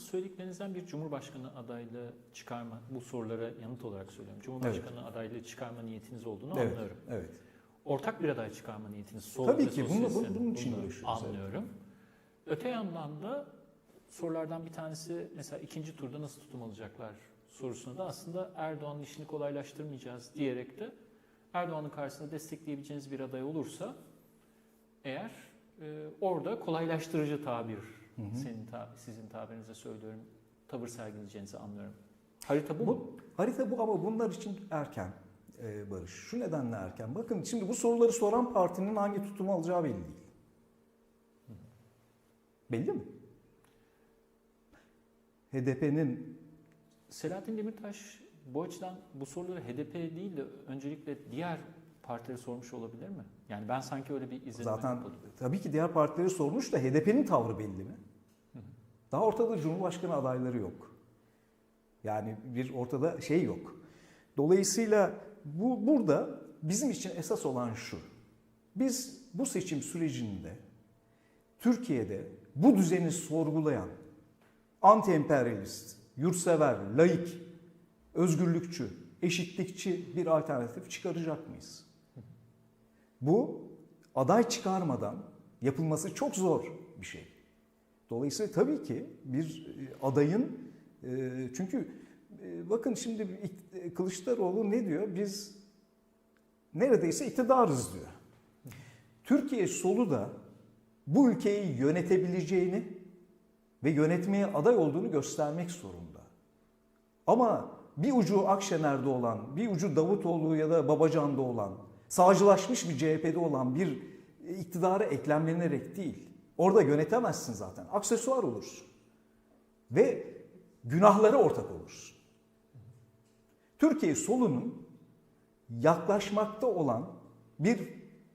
söylediklerinizden bir Cumhurbaşkanı adaylığı çıkarma, bu sorulara yanıt olarak söylüyorum. Cumhurbaşkanı adaylığı çıkarma niyetiniz olduğunu Evet, anlıyorum. evet. Ortak bir aday çıkarma niyetiniz sol Tabii ki, bunu- sosyalistin, bunun için bunu uğraşıyoruz, evet. Anlıyorum. Öte yandan da sorulardan bir tanesi mesela ikinci turda nasıl tutum alacaklar sorusuna da aslında Erdoğan'ın işini kolaylaştırmayacağız diyerek de Erdoğan'ın karşısında destekleyebileceğiniz bir aday olursa eğer e, orada kolaylaştırıcı tabir Hı hı. senin ta- sizin tabirinize söylüyorum tavır sergileyeceğinizi anlıyorum. Harita bu, Bu, mu? harita bu ama bunlar için erken e, Barış. Şu nedenle erken. Bakın şimdi bu soruları soran partinin hangi tutumu alacağı belli değil. Belli mi? HDP'nin Selahattin Demirtaş bu açıdan bu soruları HDP değil de öncelikle diğer partileri sormuş olabilir mi? Yani ben sanki öyle bir izlenim zaten yapıldı. tabii ki diğer partileri sormuş da HDP'nin tavrı belli mi? Daha ortada Cumhurbaşkanı adayları yok. Yani bir ortada şey yok. Dolayısıyla bu burada bizim için esas olan şu. Biz bu seçim sürecinde Türkiye'de bu düzeni sorgulayan anti-emperyalist, yurtsever, laik, özgürlükçü, eşitlikçi bir alternatif çıkaracak mıyız? Bu aday çıkarmadan yapılması çok zor bir şey. Dolayısıyla tabii ki bir e, adayın e, çünkü e, bakın şimdi Kılıçdaroğlu ne diyor? Biz neredeyse iktidarız diyor. Türkiye solu da bu ülkeyi yönetebileceğini ve yönetmeye aday olduğunu göstermek zorunda. Ama bir ucu Akşener'de olan, bir ucu Davutoğlu ya da Babacan'da olan, sağcılaşmış bir CHP'de olan bir iktidara eklemlenerek değil. Orada yönetemezsin zaten. Aksesuar olursun. Ve günahlara ortak olursun. Türkiye solunun yaklaşmakta olan bir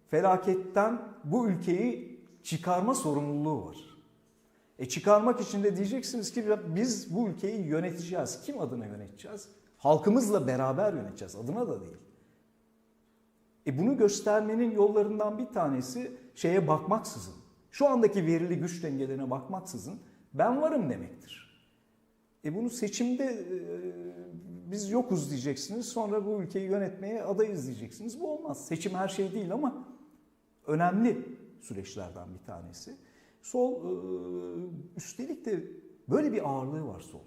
felaketten bu ülkeyi çıkarma sorumluluğu var. E çıkarmak için de diyeceksiniz ki biz bu ülkeyi yöneteceğiz. Kim adına yöneteceğiz? Halkımızla beraber yöneteceğiz. Adına da değil. E bunu göstermenin yollarından bir tanesi şeye bakmaksızın, şu andaki verili güç dengelerine bakmaksızın ben varım demektir. E bunu seçimde e, biz yokuz diyeceksiniz. Sonra bu ülkeyi yönetmeye adayız diyeceksiniz. Bu olmaz. Seçim her şey değil ama önemli süreçlerden bir tanesi. Sol e, üstelik de böyle bir ağırlığı var sol.